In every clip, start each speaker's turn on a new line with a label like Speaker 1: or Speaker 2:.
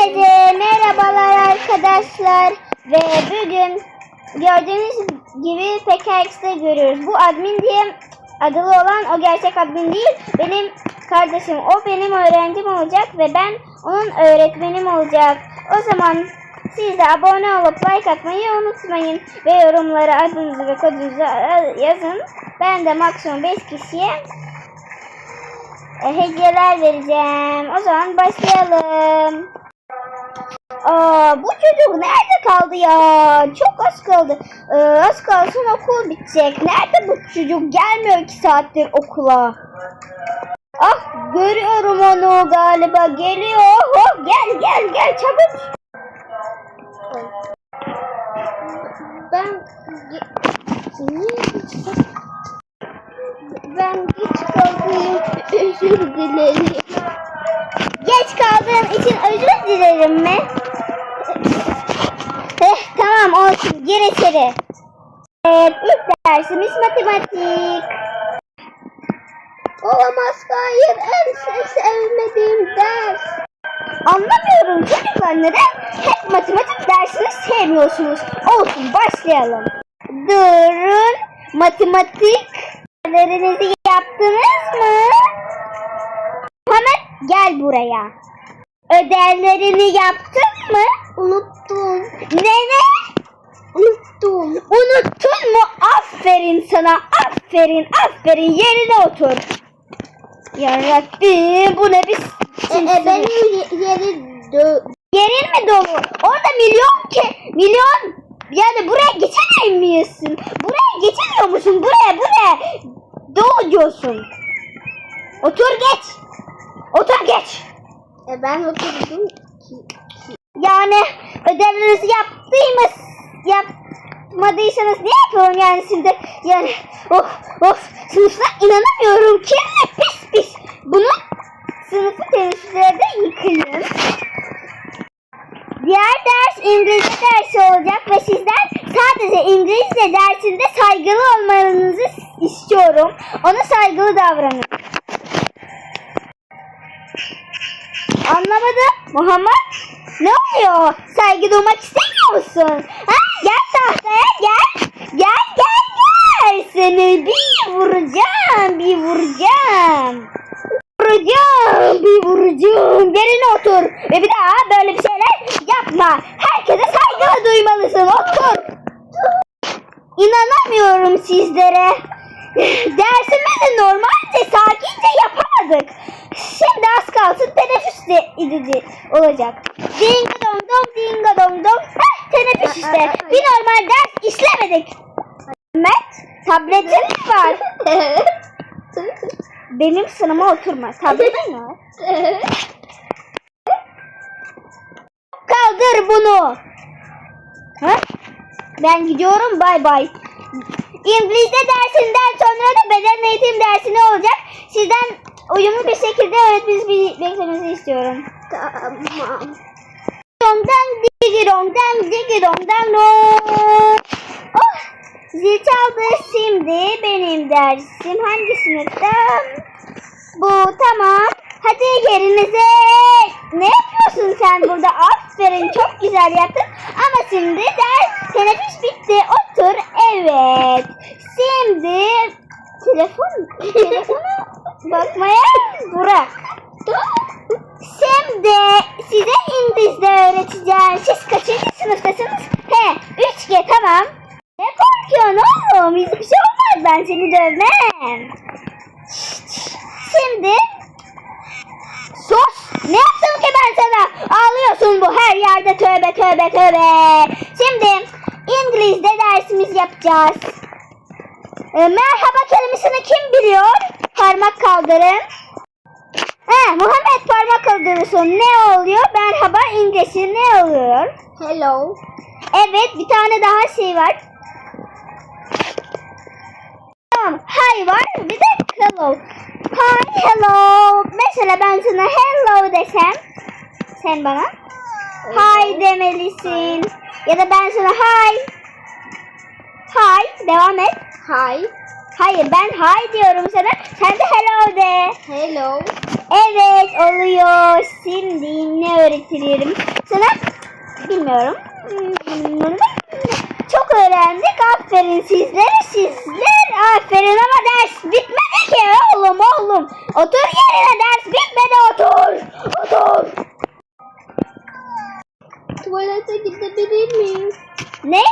Speaker 1: Herkese merhabalar arkadaşlar ve bugün gördüğünüz gibi PKX'de görüyoruz. Bu admin diye adılı olan o gerçek admin değil. Benim kardeşim. O benim öğrencim olacak ve ben onun öğretmenim olacak. O zaman siz de abone olup like atmayı unutmayın. Ve yorumlara adınızı ve kodunuzu yazın. Ben de maksimum 5 kişiye e, hediyeler vereceğim. O zaman başlayalım. Aa, bu çocuk nerede kaldı ya? Çok az kaldı. Ee, az kalsın okul bitecek. Nerede bu çocuk? Gelmiyor iki saattir okula. Ah görüyorum onu galiba. Geliyor. Hop, gel gel gel çabuk. Ben ben geç kaldığım özür dilerim. Geç kaldığım için özür dilerim mi? Eh, tamam olsun gir içeri. Evet ilk dersimiz matematik. Olamaz hayır en se- sevmediğim ders. Anlamıyorum çocuklar neden hep matematik dersini sevmiyorsunuz. Olsun başlayalım. Durun matematik derslerinizi yaptınız mı? Muhammed gel buraya. Ödevlerini yaptın mı? Unuttum. Ne ne? Unuttum. Unuttun mu? Aferin sana. Aferin. Aferin. Yerine otur. Ya Rabbim bu ne bir e, benim yeri Yerin mi dolu? Orada milyon ki milyon yani buraya geçemiyorsun. Buraya geçemiyor musun? Buraya buraya dolu diyorsun. Otur geç. Otur geç.
Speaker 2: E ben oturdum ki.
Speaker 1: Yani ödevlerinizi yaptıymış, yapmadıysanız ne yapalım yani şimdi yani of of sınıfta inanamıyorum ki ne pis pis bunu sınıfı temizlerde yıkayın. Diğer ders İngilizce dersi olacak ve sizden sadece İngilizce dersinde saygılı olmanızı istiyorum. Ona saygılı davranın. Anlamadım. Muhammed ne oluyor? Saygı duymak istemiyor musun? Ha? Tahtaya gel. Gel gel gel. Seni bir vuracağım. Bir vuracağım. Vuracağım. Bir vuracağım. Yerine otur. Ve bir daha böyle bir şeyler yapma. Herkese saygı duymalısın. Otur. İnanamıyorum sizlere. Dersimizi normalde sakince yapamadık. Şimdi az kalsın teneffüs edici olacak. Dingo dong dong dong. Heh, teneffüs işte. Bir normal işlemedik. Mehmet tabletin mi var? Benim sınıma oturma. Tabletin mi var? Kaldır bunu. Ha? Ben gidiyorum bay bay. İngilizce dersinden sonra da beden eğitim dersi ne olacak? Sizden uyumlu bir şekilde öğretmenizi beklemenizi istiyorum.
Speaker 2: Tamam.
Speaker 1: Dongdan digirongdan digirongdan no. Oh, zil çaldı şimdi benim dersim hangi sınıfta? Bu tamam. Hadi yerinize. Ne yapıyorsun sen burada? Aferin çok güzel yaptın. Ama şimdi ders teneffüs bitti. Otur. Evet. Şimdi telefon telefona bakmaya bırak. Şimdi size İngilizce öğreteceğim. Siz kaçıncı sınıftasınız? He, 3G tamam. Ne korkuyorsun oğlum? Hiçbir şey olmaz. Ben seni dövmem. Şimdi sus. Ne yaptım ki ben sana? Ağlıyorsun bu her yerde tövbe tövbe tövbe. Şimdi İngilizce dersimiz yapacağız. Ee, merhaba kelimesini kim biliyor? Parmak kaldırın. He, Muhammed parmak kaldırırsın. Ne oluyor? Merhaba İngilizce ne oluyor?
Speaker 2: Hello.
Speaker 1: Evet bir tane daha şey var. Tamam. Hi var. Bir de hello. Hi, hello. Mesela ben sana hello desem. Sen bana hi demelisin. Ya da ben sana hi. Hi. Devam et.
Speaker 2: Hi.
Speaker 1: Hayır ben hay diyorum sana. Sen de hello de.
Speaker 2: Hello.
Speaker 1: Evet oluyor. Şimdi ne öğretirim? Sana bilmiyorum. Hmm, Çok öğrendik. Aferin sizlere sizler. Aferin ama ders bitmedi ki oğlum oğlum. Otur yerine ders bitmedi otur. Otur.
Speaker 2: Tuvalete gidebilir miyim?
Speaker 1: Ne?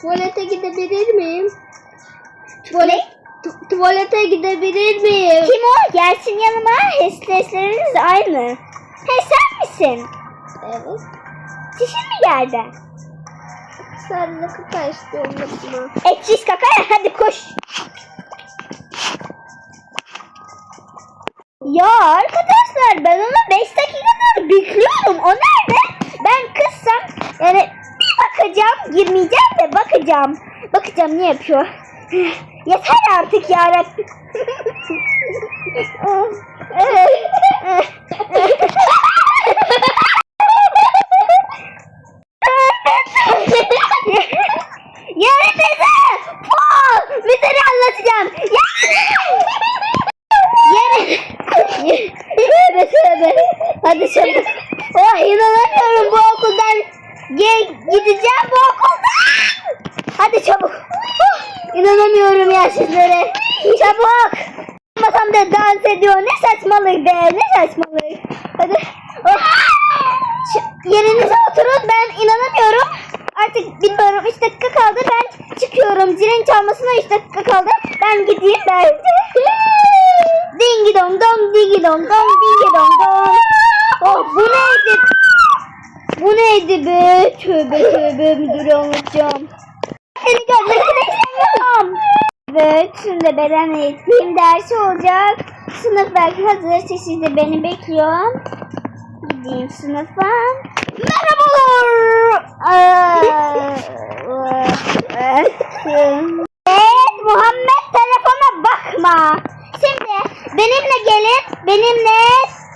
Speaker 2: Tuvalete gidebilir miyim?
Speaker 1: Ne?
Speaker 2: Tu- tuvalete gidebilir miyim?
Speaker 1: Kim o? Gelsin yanıma. Hestesleriniz aynı. He sen misin?
Speaker 2: Evet.
Speaker 1: Çişin mi geldi?
Speaker 2: Sarılı kıta istiyorum yapma.
Speaker 1: Ekşiz kakaya hadi koş. Ya arkadaşlar ben onu 5 dakikadır bekliyorum. O nerede? Ben kızsam yani bir bakacağım girmeyeceğim de bakacağım. Bakacağım ne yapıyor. Yeter artık. Yarın bize! Paul! Müdürü anlatacağım. Yarın! Tövbe tövbe. Hadi çabuk. Oh inanamıyorum bu okuldan. Ge gideceğim bu okuldan. Hadi çabuk. Oh, inanamıyorum ya sizlere. Çabuk. Masam da dans ediyor. Ne saçmalık be. Ne saçmalık. Hadi. Oh. Yerinize oturun. Ben inanamıyorum. Artık bilmiyorum. 3 dakika kaldı. Ben çıkıyorum. Zilin çalmasına 3 dakika kaldı. Ben gideyim bence. Dingi dong dong dingi dong dong dingi dong dong. Oh bu neydi? Bu neydi be? Tövbe tövbe müdürü anlatacağım. Evet, şimdi beden eğitim dersi olacak. Sınıf belki hazır. Siz de beni bekliyor. Gideyim sınıfa. Merhabalar. evet, Muhammed telefona bakma. Şimdi benimle gelin. Benimle,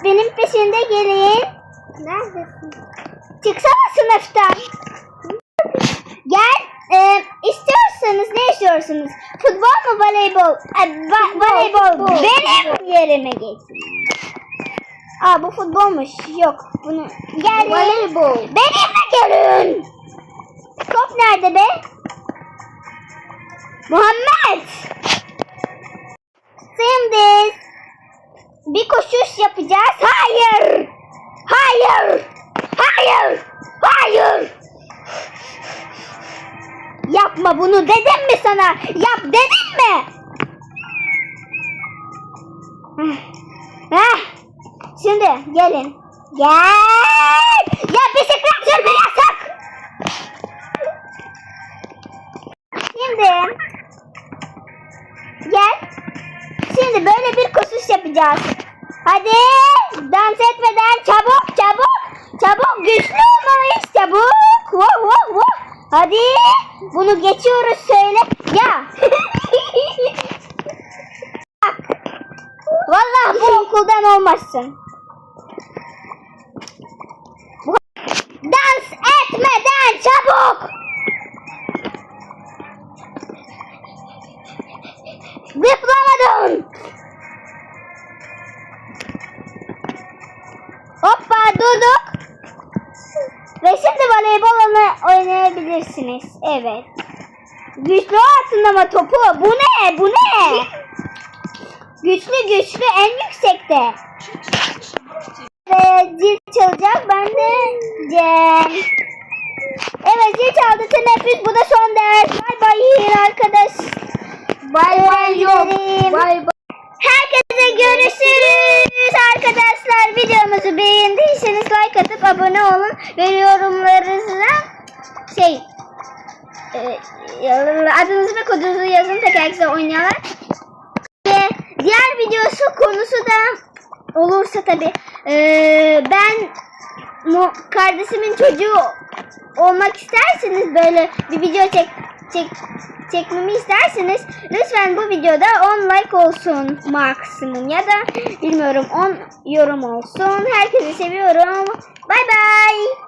Speaker 1: benim peşinde gelin.
Speaker 2: Neredesin?
Speaker 1: Çıksana sınıftan. Gel. E, istiyorsanız ne istiyorsunuz? Futbol mu voleybol? E, va- voleybol.
Speaker 2: futbol.
Speaker 1: Benim yerime geçin. Aa bu futbolmuş. Yok bunu. Gel.
Speaker 2: Voleybol.
Speaker 1: Benimle gelin. Top nerede be? Muhammed. Şimdi bir koşuş yapacağız. Hayır. Hayır. Hayır. Hayır. Yapma bunu dedim mi sana? Yap dedim mi? Heh. Şimdi gelin. Gel. Ya bisiklet sürme yasak. Şimdi gel. Şimdi böyle bir koşuş yapacağız. Hadi dans etmeden çabuk çabuk çabuk güçlü olmalıyız çabuk. Vuh, vuh, vuh. Hadi bunu geçiyoruz söyle. Ya. Bak. Vallahi bu okuldan olmazsın. Dans etmeden çabuk. Zıplamadın. Hoppa durduk. Ve şimdi voleybol oyna- oynayabilirsiniz. Evet. Güçlü atın ama topu. Bu ne? Bu ne? Güçlü güçlü en yüksekte. Ve zil çalacak. Ben de Cem. Evet zil çaldı. Teneffüs. Bu da son ders. Bay bay arkadaş.
Speaker 2: Bay bay yok.
Speaker 1: gidelim.
Speaker 2: Bay bay.
Speaker 1: Herkese görüşürüz arkadaşlar. Videomuzu beğendiyseniz like atıp abone olun ve yorumlarınızla şey adınızı ve kodunuzu yazın tek herkese oynayalım. Ve diğer videosu konusu da olursa tabi ben mu, kardeşimin çocuğu olmak isterseniz böyle bir video çek, çek çekmemi isterseniz lütfen bu videoda 10 like olsun maksimum ya da bilmiyorum 10 yorum olsun. Herkesi seviyorum. Bay bay.